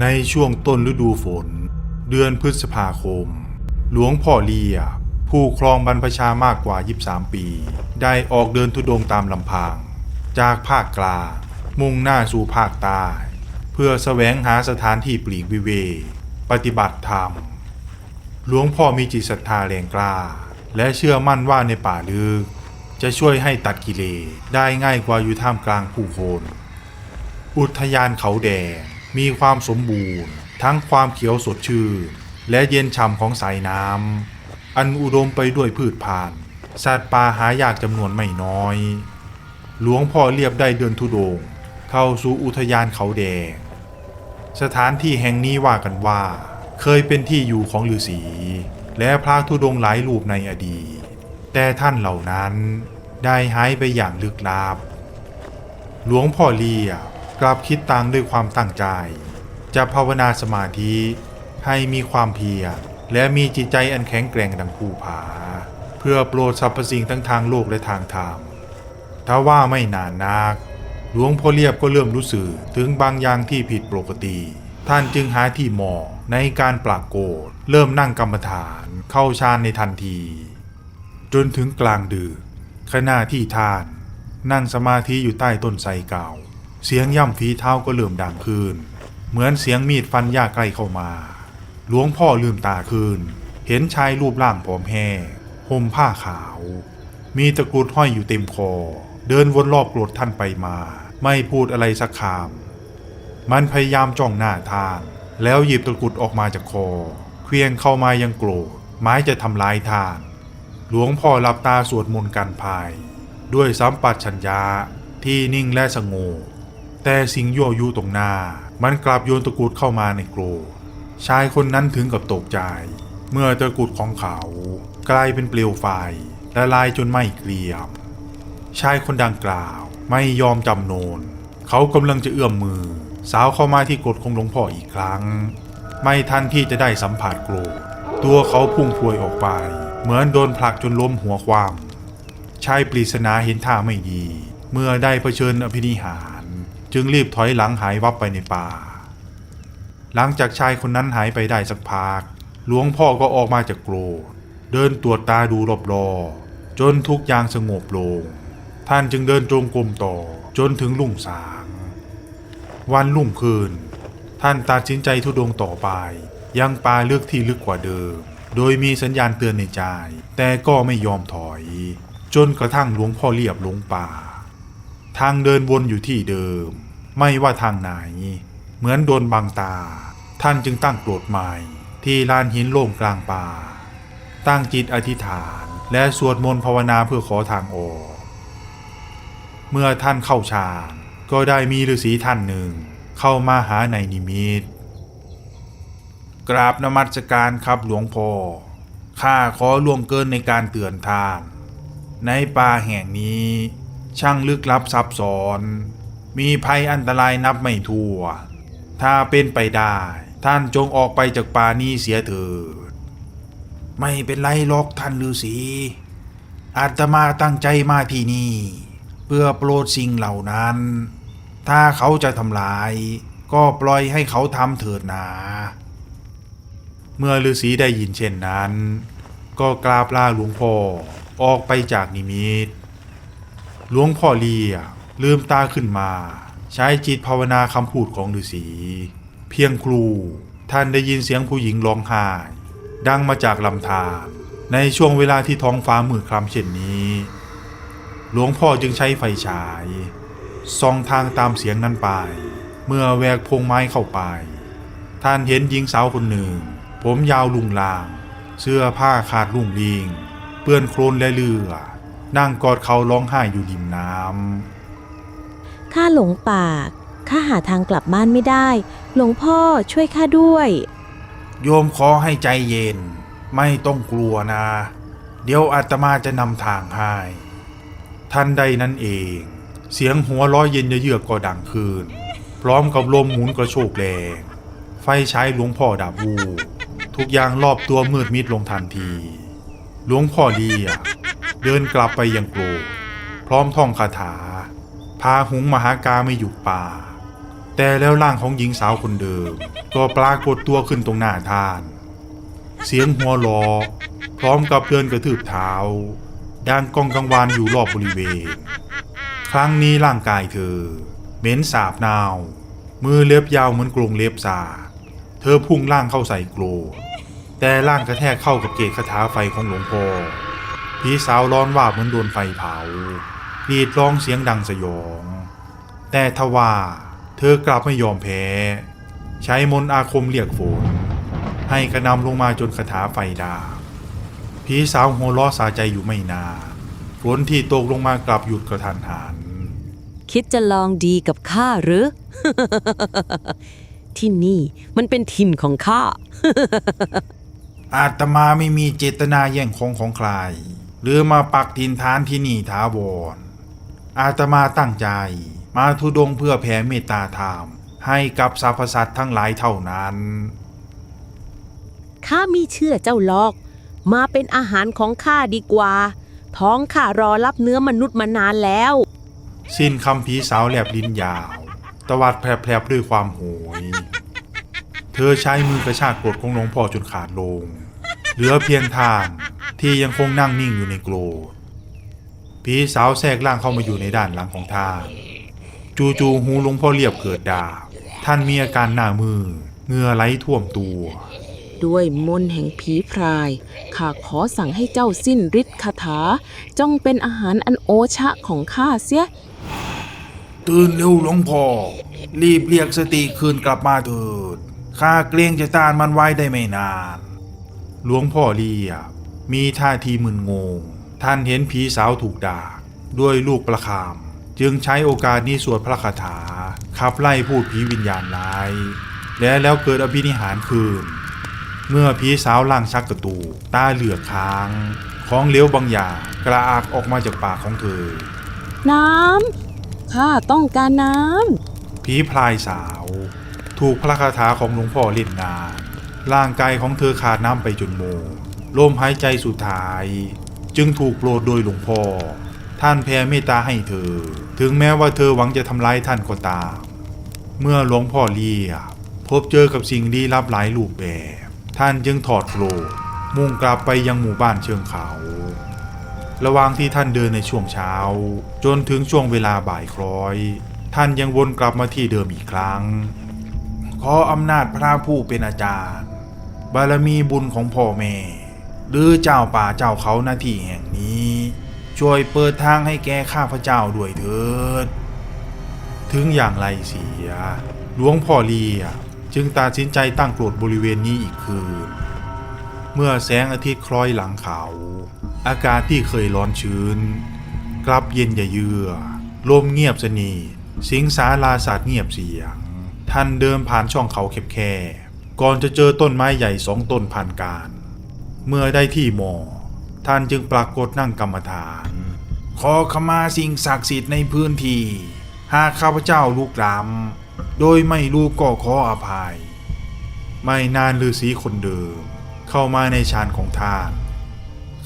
ในช่วงต้นฤดูฝน เดือนพฤษภาคม หลวงพ่อเลีย ผู้ครองบรรพชามากกว่า 23 ปี ได้ออกเดินทุดงค์ตามลำพัง จากภาคกลาง มุ่งหน้าสู่ภาคใต้ เพื่อแสวงหาสถานที่ปลีกวิเวกปฏิบัติธรรม หลวงพ่อมีจิตศรัทธาแรงกล้า และเชื่อมั่นว่าในป่าลึกจะช่วยให้ตัดกิเลสได้ง่ายกว่าอยู่ท่ามกลางผู้คน อุทยานเขาแดง มีความสมบูรณ์ ทั้งความเขียวสดชื่นและเย็นฉ่ำของสายน้ำอันอุดมไปด้วยพืชพันธุ์สัตว์ป่าหายากจำนวนไม่น้อย หลวงพ่อเรียบได้เดินทุดง เข้าสู่อุทยานเขาแดง สถานที่แห่งนี้ว่ากันว่า เคยเป็นที่อยู่ของฤาษีและพระธุดงค์หลายรูปในอดีต แต่ท่านเหล่านั้นได้หายไปอย่างลึกลับ หลวงพ่อเลีย กลับคิดตังด้วยความตั้งใจ จะภาวนาสมาธิให้มีความเพียรและมีจิตใจอันแข็งแกร่งดังภูผา เพื่อโปรดสรรพสิ่งทั้งทางโลกและทางธรรมถ้าว่าไม่นานนัก หลวงพ่อเลียบก็เริ่มรู้สึกถึงบางอย่างที่ผิดปกติ ท่านจึงหาที่เหมาะในการปรากโกฏเริ่มนั่งกรรมฐานเข้าฌานในทันที จนถึงกลางดึกขณะที่ท่าน นั่งสมาธิอยู่ใต้ต้นไทรเก่า เสียงย่ำฝีเท้าก็เริ่มดังขึ้น เหมือนเสียงมีดฟันหญ้าใกล้เข้ามา หลวงพ่อลืมตาขึ้น เห็นชายรูปร่างผอมแห้งห่มผ้าขาว มีตะกรุดห้อยอยู่เต็มคอ เดินวนรอบโกรธท่านไปมา ไม่พูดอะไรสักคำมันพยายามจ้องหน้าท่าน แล้วหยิบตะกรุดออกมาจากคอ เคลียงเข้ามายังโกรธไม้จะทำลายท่าน หลวงพ่อหลับตาสวดมนต์กันภาย ด้วยสัมปัชัญญะที่นิ่งและสงบ แต่สิงยั่วยุตรงหน้า มันกลับโยนตะกรุดเข้ามาในโกรชายคนนั้นถึงกับตกใจ เมื่อตะกรุดของเขา กลายเป็นเปลวไฟละลายจนไหม้เกรียม ชายคนดังกล่าวไม่ยอมจำโนน เขากำลังจะเอื้อมมือ สาวเข้ามาที่กดของหลวงพ่ออีกครั้ง ไม่ทันที่จะได้สัมผัสโกรธตัวเขาพุ่งพวยออกไป เหมือนโดนผลักจนล้มหัวความชายปริศนาเห็นท่าไม่ดี เมื่อได้เผชิญอภินิหาร จึงรีบถอยหลังหายวับไปในป่า หลังจากชายคนนั้นหายไปได้สักพัก หลวงพ่อก็ออกมาจากโกรธ เดินตรวจตาดูรอบๆจนทุกอย่างสงบลง ท่านจึงเดินจงกรมต่อจนถึงลุ่งสาง วันรุ่งขึ้นท่านตัดสินใจทุดงต่อไป ยังป่าลึกที่ลึกกว่าเดิม โดยมีสัญญาณเตือนในใจ แต่ก็ไม่ยอมถอย จนกระทั่งหลวงพ่อเรียบลงป่า ทางเดินวนอยู่ที่เดิม ไม่ว่าทางไหน เหมือนโดนบังตา ท่านจึงตั้งโกรธใหม่ ที่ลานหินโล่งกลางป่า ตั้งจิตอธิษฐาน และสวดมนต์ภาวนาเพื่อขอทางออก เมื่อท่านเข้าฌานก็ได้มีฤาษีท่านหนึ่ง เข้ามาหาในนิมิต กราบนมัสการครับหลวงพ่อข้าขอล่วงเกินในการเตือนท่าน ในป่าแห่งนี้ ช่างลึกลับซับซ้อน มีภัยอันตรายนับไม่ถ้วน ถ้าเป็นไปได้ ท่านจงออกไปจากป่านี้เสียเถิด ไม่เป็นไรหรอกท่านฤาษี อาตมาตั้งใจมาที่นี่ เพื่อโปรดสิ่งเหล่านั้น ถ้าเขาจะทำลาย ก็ปล่อยให้เขาทำเถิดนา เมื่อฤาษีได้ยินเช่นนั้น ก็กราบลาหลวงพ่อออกไปจากนิมิต หลวงพ่อเลียลืมตาขึ้นมา ใช้จิตภาวนาคำพูดของฤาษีเพียงครูท่านได้ยินเสียงผู้หญิงร้องไห้ดังมาจากลำธารในช่วงเวลาที่ท้องฟ้ามืดคล้ำเช่นนี้ หลวงพ่อจึงใช้ไฟฉายส่องทางตามเสียงนั้นไป เมื่อแวกพงไม้เข้าไป ท่านเห็นหญิงสาวคนหนึ่ง ผมยาวลุงลาง เสื้อผ้าขาดลุ่งลิง เปื้อนโคลนและเลือด นั่งกอดเขาร้องไห้อยู่ริมน้ำข้าหลงป่าข้าหาทางกลับบ้านไม่ได้ หลวงพ่อช่วยข้าด้วย โยมขอให้ใจเย็น ไม่ต้องกลัวนะ เดี๋ยวอาตมาจะนำทางให้ท่านใดนั้นเอง เสียงหัวเร้อยเย็นเยือกๆก็ดังขึ้น พร้อมกับลมหมุนกระโชกแรง ไฟใช้หลวงพ่อดับวูบทุกอย่างรอบตัวมืดมิดลงทันที หลวงพ่อเลีย เดินกลับไปยังโกรพร้อมท่องคาถา พาหุงมหากาไม่หยุดป่า แต่แล้วร่างของหญิงสาวคนเดิม ก็ปรากฏตัวขึ้นตรงหน้าท่าน เสียงหัวล้อพร้อมกับเดินกระทืบเท้าดังกองกังวานอยู่รอบบริเวณ ครั้งนี้ร่างกายเธอ เหม็นสาบนาว มือเล็บยาวเหมือนกรงเล็บสา เธอพุ่งล่างเข้าใส่โกรแต่ล่างกระแทกเข้ากับเกศคาถาไฟของหลวงพ่อ พี่สาวร้อนว่าบเหมือนโดนไฟเผากรีดร้องเสียงดังสยอง แต่ทว่าเธอกลับไม่ยอมแพ้ ใช้มนต์อาคมเรียกฝน ให้กระหนำลงมาจนคาถาไฟดาบพี่สาวหัวล้อสาใจอยู่ไม่นานฝนที่ตกลงมากลับหยุดกระทันหัน คิดจะลองดีกับข้าหรือ ที่นี่มันเป็นถิ่นของข้า อาตมาไม่มีเจตนาแย่งของของใคร หรือมาปักทินฐานที่นี่ถาวร อาตมาตั้งใจ มาทุดงเพื่อแผ่เมตตาธรรมให้กับสรรพสัตว์ทั้งหลายเท่านั้น ข้ามีเชื่อเจ้าหรอก มาเป็นอาหารของข้าดีกว่า ท้องข้ารอรับเนื้อมนุษย์มานานแล้ว สิ้นคำผีสาวแลบลิ้นยาว ตวัดแผลบๆด้วยความโหย เธอใช้มือกระชากกรดของหลวงพ่อจนขาดลง เหลือเพียงทาน ที่ยังคงนั่งนิ่งอยู่ในโกรธผีสาวแทรกร่างเข้ามาอยู่ในด้านหลังของท่านจู่ๆหูหลวงพ่อเรียบเกิดดาบท่านมีอาการหน้ามือเหงื่อไหลท่วมตัว ด้วยมนต์แห่งผีพรายข้าขอสั่งให้เจ้าสิ้นฤทธิ์คาถาจงเป็นอาหารอันโอชะของข้าเสีย ตื่นเร็วหลวงพ่อ รีบเรียกสติคืนกลับมาเถิดข้าเกรงจะต้านมันไว้ได้ไม่นาน หลวงพ่อเรียบ มีท่าทีมึนงง ท่านเห็นผีสาวถูกด่า ด้วยลูกประคาม จึงใช้โอกาสนี้สวดพระคาถา ขับไล่พูดผีวิญญาณร้าย และแล้วเกิดอภินิหารคืน เมื่อผีสาวล่างชักกระตู ตาเหลือกค้าง ของเหลวบางอย่างกระอักออกมาจากปากของเธอ น้ำข้าต้องการน้ผีพลายสาว ถูกพระคาถาของหลวงพ่อเล่นงานร่างกายของเธอขาดน้ำไปจนโม ลมหายใจสุดท้าย จึงถูกโปรดโดยหลวงพ่อ ท่านแผ่เมตตาให้เธอ ถึงแม้ว่าเธอหวังจะทำร้ายท่านก็ตาม เมื่อหลวงพ่อเรียบพบเจอกับสิ่งลี้ลับหลายรูปแบบ ท่านจึงถอดโกรธมุ่งกลับไปยังหมู่บ้านเชิงเขา ระหว่างที่ท่านเดินในช่วงเช้า จนถึงช่วงเวลาบ่ายคล้อย ท่านยังวนกลับมาที่เดิมอีกครั้ง ขออำนาจพระผู้เป็นอาจารย์ บารมีบุญของพ่อแม่ หรือเจ้าป่าเจ้าเขาหน้าที่แห่งนี้ ช่วยเปิดทางให้แก่ข้าพเจ้าด้วยเถิด ถึงอย่างไรเสียหลวงพ่อเลียจึงตัดสินใจตั้งโกรธบริเวณนี้อีกคืน เมื่อแสงอาทิตย์คล้อยหลังเขา อากาศที่เคยร้อนชื้น กลับเย็นอย่าเยือลมเงียบสนิทสิงสาราศาสตร์เงียบเสียง ท่านเดินผ่านช่องเขาแคบๆก่อนจะเจอต้นไม้ใหญ่สองต้นผ่านการ เมื่อได้ที่หมอ ท่านจึงปรากฏนั่งกรรมฐาน ขอขมาสิ่งศักดิ์สิทธิ์ในพื้นที่ หากข้าพเจ้าลูกหลำโดยไม่รู้ก็ขออภัย ไม่นานฤาษีคนเดิม เข้ามาในฌานของท่าน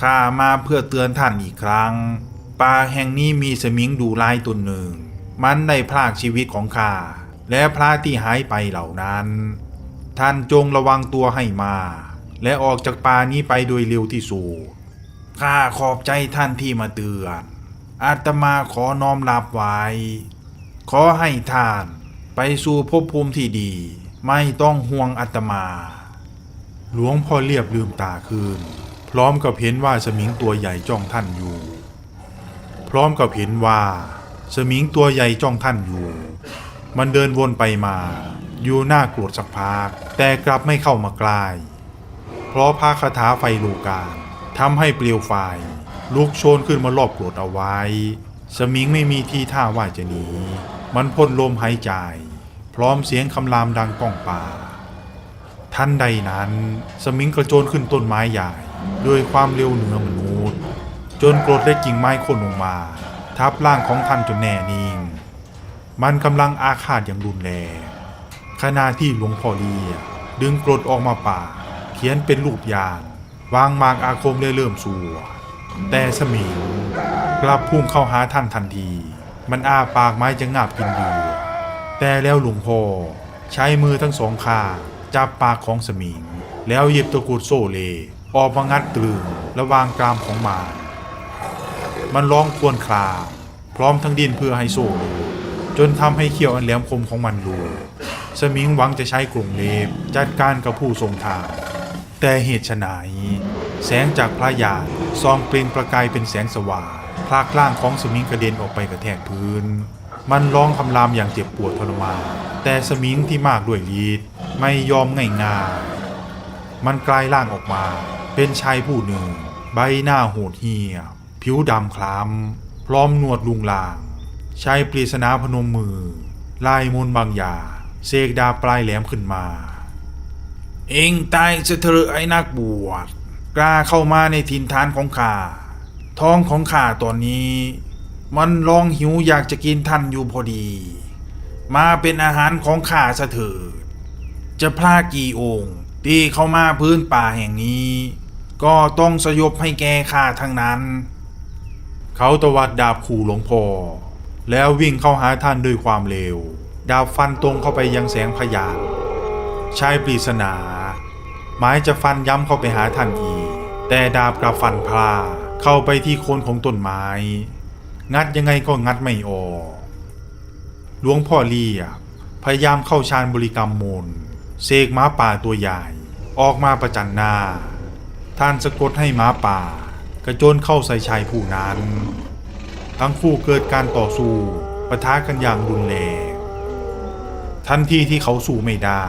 ข้ามาเพื่อเตือนท่านอีกครั้ง ป่าแห่งนี้มีสมิงดูลายตนหนึ่ง มันได้พรากชีวิตของข้าและพระที่หายไปเหล่านั้น ท่านจงระวังตัวให้มาก และออกจากป่านี้ไปโดยเร็วที่สุดข้าขอบใจท่านที่มาเตือน อาตมาขอน้อมรับไว้ ขอให้ท่านไปสู่ภพภูมิที่ดี ไม่ต้องห่วงอาตมา หลวงพ่อเรียบลืมตาขึ้น พร้อมกับเห็นว่าสมิงตัวใหญ่จ้องท่านอยู่ พร้อมกับเห็นว่าสมิงตัวใหญ่จ้องท่านอยู่ มันเดินวนไปมา อยู่หน้ากรธสักพักแต่กลับไม่เข้ามาใกล้ ราะพระคาถาไฟโลกาทำให้เปลวไฟลุกโชนขึ้นมารอบโกรธเอาไว้ สมิงไม่มีที่ท่าว่าจะหนี มันพ่นลมหายใจ พร้อมเสียงคำรามดังก้องป่าทันใดนั้น สมิงกระโจนขึ้นต้นไม้ใหญ่ด้วยความเร็วเหนือมนุษย์ จนโกรดและกิ่งไม้โค่นลงมา ทับร่างของท่านจนแน่นิ่ง มันกำลังอาฆาตอย่างรุนแรงขณะที่หลวงพ่อเลียดึงกรดออกมาป่า ขียนเป็นรูปยานวางมากอาคมได้เริ่มสัว แต่สมิงกลับพุ่งเข้าหาท่านทันที มันอ้าปากไม้จะงาบกินเหยื่แต่แล้วหลวงพ่อใช้มือทั้งสองข้างจับปากของสมิง แล้วหยิบตะกุดโซเล ออกมางัดตรึงระวางกรามของมันมันร้องครวญคราพร้อมทั้งดินเพื่อให้โซ่จนทำให้เขี้ยวอันแหลมคมของมันรูสมิงหวังจะใช้กลุ่มเล็บจัดการกับผู้ทรงทาง แต่เหตุไฉนแสงจากพระยานซองเปล่งประกายเป็นแสงสว่างพลากล่างของสมิงกระเด็นออกไปกระแทกพื้น มันร้องคำรามอย่างเจ็บปวดทรมานแต่สมิงที่มากด้วยฤทธิ์ไม่ยอมง่ายๆมันกลายร่างออกมา เป็นชายผู้หนึ่ง ใบหน้าโหดเหี้ยมผิวดำคล้ำพร้อมหนวดลุงลางชายปริศนาพนมมือ ลายมนบางอย่างเสกดาปลายแหลมขึ้นมา เองตายเสเถอะไอ้นักบวชกล้าเข้ามาในถิ่นฐานของข้าท้องของข้าตอนนี้ มันร้องหิวอยากจะกินท่านอยู่พอดี มาเป็นอาหารของข้าเสเถิดจะพลากี่องค์ที่เข้ามาพื้นป่าแห่งนี้ ก็ต้องสยบให้แกข้าทั้งนั้น เขาตวัดดาบขู่หลวงพ่อแล้ววิ่งเข้าหาท่านด้วยความเร็ว ดาบฟันตรงเข้าไปยังแสงพยาน ชายปริศนา หมายจะฟันย้ำเข้าไปหาท่านอีแต่ดาบกลับฟันพลาเข้าไปที่โคนของต้นไม้ งัดยังไงก็งัดไม่ออกหลวงพ่อเลียกพยายามเข้าฌานบริกรรมมนเสกม้าป่าตัวใหญ่ ออกมาประจันหน้า ท่านสะกดให้ม้าป่า กระโจนเข้าใส่ชายผู้นั้น ทั้งคู่เกิดการต่อสู้ปะทะกันอย่างรุนแรงทันทีที่เขาสู้ไม่ได้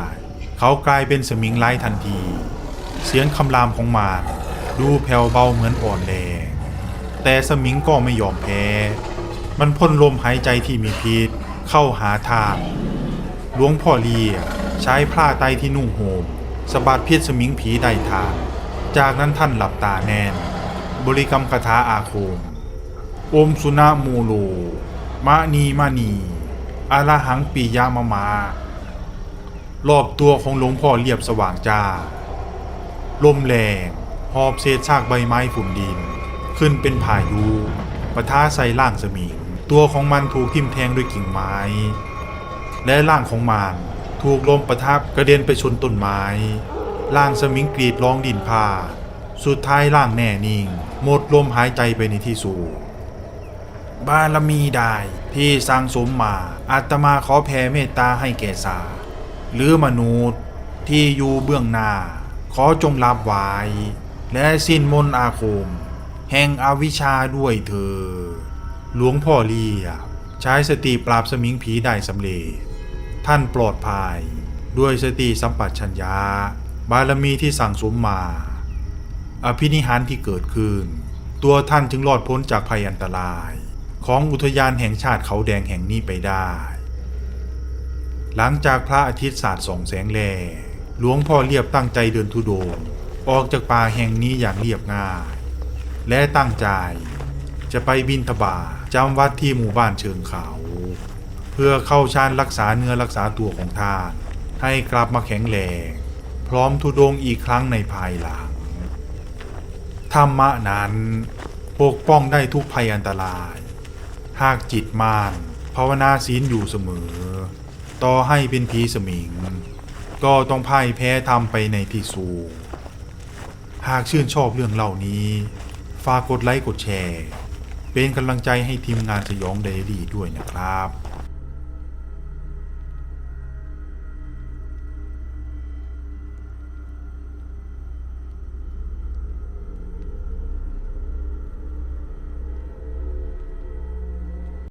เขากลายเป็นสมิงไร้ทันที เสียงคำรามของมันดูแผ่วเบาเหมือนอ่อนแรงแต่สมิงก็ไม่ยอมแพ้ มันพ่นลมหายใจที่มีพิษเข้าหาทาง หลวงพ่อเลียใช้ผ้าไตที่นุ่งโหมสะบัดพิษสมิงผีได้ทาง จากนั้นท่านหลับตาแน่น บริกรรมคาถาอาคม อมสุนามูโลมะนีมะนีอารหังปียามะมา รอบตัวของหลวงพ่อเรียบสว่างจ้า ลมแรงหอบเศษซากใบไม้ฝุ่นดิน ขึ้นเป็นพายุปะทะใส่ร่างสมิง ตัวของมันถูกทิ่มแทงด้วยกิ่งไม้ และร่างของมันถูกลมประทับกระเด็นไปชนต้นไม้ ร่างสมิงกรีดร้องดินพา สุดท้ายร่างแน่นิ่ง หมดลมหายใจไปในที่สูงบารมีได้ที่สร้างสมมาอาตมาขอแผ่เมตตาให้แก่สา หรือมนุษย์ที่อยู่เบื้องหน้า ขอจงรับไว้และสิ้นมนต์อาคม แห่งอวิชชาด้วยเธอ หลวงพ่อเลียบใช้สติปราบสมิงผีได้สำเร็จ ท่านปลอดภัยด้วยสติสัมปชัญญะบารมีที่สั่งสมมา อภินิหารที่เกิดขึ้น ตัวท่านจึงรอดพ้นจากภัยอันตราย ของอุทยานแห่งชาติเขาแดงแห่งนี้ไปได้ หลังจากพระอาทิตย์สาดส่องแสงแลหลวงพ่อเรียบตั้งใจเดินทุดงค์ออกจากป่าแห่งนี้อย่างเรียบง่าย และตั้งใจ จะไปบินทบาทจำวัดที่หมู่บ้านเชิงเขา เพื่อเข้าชานรักษาเนื้อรักษาตัวของท่าน ให้กลับมาแข็งแรง พร้อมทุดงค์อีกครั้งในภายหลัง ธรรมะนั้นปกป้องได้ทุกภัยอันตราย หากจิตมานภาวนาศีลอยู่เสมอ ต่อให้เป็นผีสมิง ก็ต้องพ่ายแพ้ทำไปในที่สูง หากชื่นชอบเรื่องเล่านี้ ฝากกดไลค์กดแชร์ เป็นกำลังใจให้ทีมงานสยองไดอารี่ด้วยนะครับ